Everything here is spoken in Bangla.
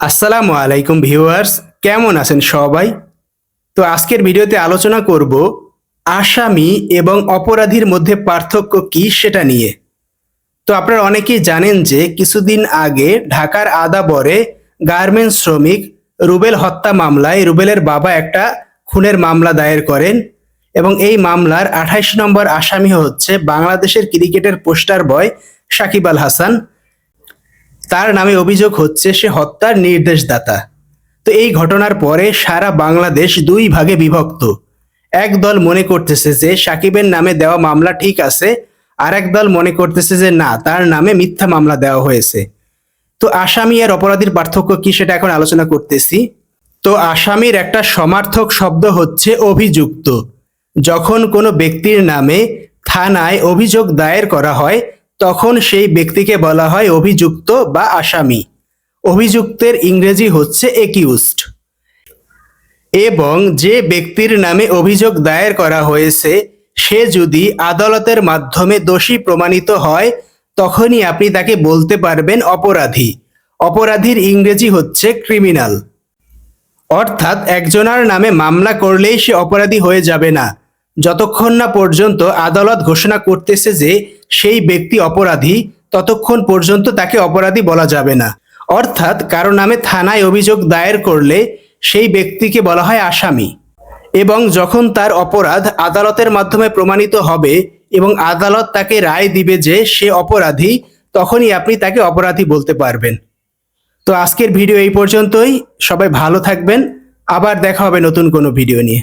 আসসালামু আলাইকুম ভিউয়ার্স, কেমন আছেন সবাই? তো আজকের ভিডিওতে আলোচনা করব আসামি এবং অপরাধীর মধ্যে পার্থক্য কি সেটা নিয়ে। তো আপনারা অনেকেই জানেন যে কিছুদিন আগে ঢাকার আদাবরে গার্মেন্টস শ্রমিক রুবেল হত্যা মামলায় রুবেলের বাবা একটা খুনের মামলা দায়ের করেন এবং এই মামলার আঠাইশ নম্বর আসামি হচ্ছে বাংলাদেশের ক্রিকেটের পোস্টার বয় সাকিব আল হাসান। তার নামে অভিযোগ হচ্ছে, সে হত্যার নির্দেশদাতা। তো এই ঘটনার পরে সারা বাংলাদেশ দুই ভাগে বিভক্ত। এক দল মনে করতেছে যে সাকিবের নামে দেওয়া মামলা ঠিক আছে আর এক দল মনে করতেছে যে না, তার নামে মিথ্যা মামলা দেওয়া হয়েছে। তো আসামি আর অপরাধীর পার্থক্য কি সেটা এখন আলোচনা করতেছি। তো আসামির একটা সমার্থক শব্দ হচ্ছে অভিযুক্ত। যখন কোনো ব্যক্তির নামে থানায় অভিযোগ দায়ের করা হয় তখন সেই ব্যক্তিকে বলা হয় অভিযুক্ত বা আসামি। অভিযুক্তের ইংরেজি হচ্ছে একিউস্ট এবং যে ব্যক্তির নামে অভিযোগ দায়ের করা হয়েছে, সে যদি আদালতের মাধ্যমে দোষী প্রমাণিত হয়, তখনই আপনি তাকে বলতে পারবেন অপরাধী। অপরাধীর ইংরেজি হচ্ছে ক্রিমিনাল অর্থাৎ একজনের নামে মামলা করলেই সে অপরাধী হয়ে যাবে না। যতক্ষণ না পর্যন্ত আদালত ঘোষণা করতেছে যে সেই ব্যক্তি অপরাধী ততক্ষণ পর্যন্ত তাকে অপরাধী বলা যাবে না। অর্থাৎ কারও নামে থানায় অভিযোগ দায়ের করলে সেই ব্যক্তিকে বলা হয় আসামি। এবং যখন তার অপরাধ আদালতের মাধ্যমে প্রমাণিত হবে এবং আদালত তাকে রায় দিবে যে সে অপরাধী, তখনই আপনি তাকে অপরাধী বলতে পারবেন। তো আজকের ভিডিও এই পর্যন্তই। সবাই ভালো থাকবেন। আবার দেখা হবে নতুন কোনো ভিডিও নিয়ে।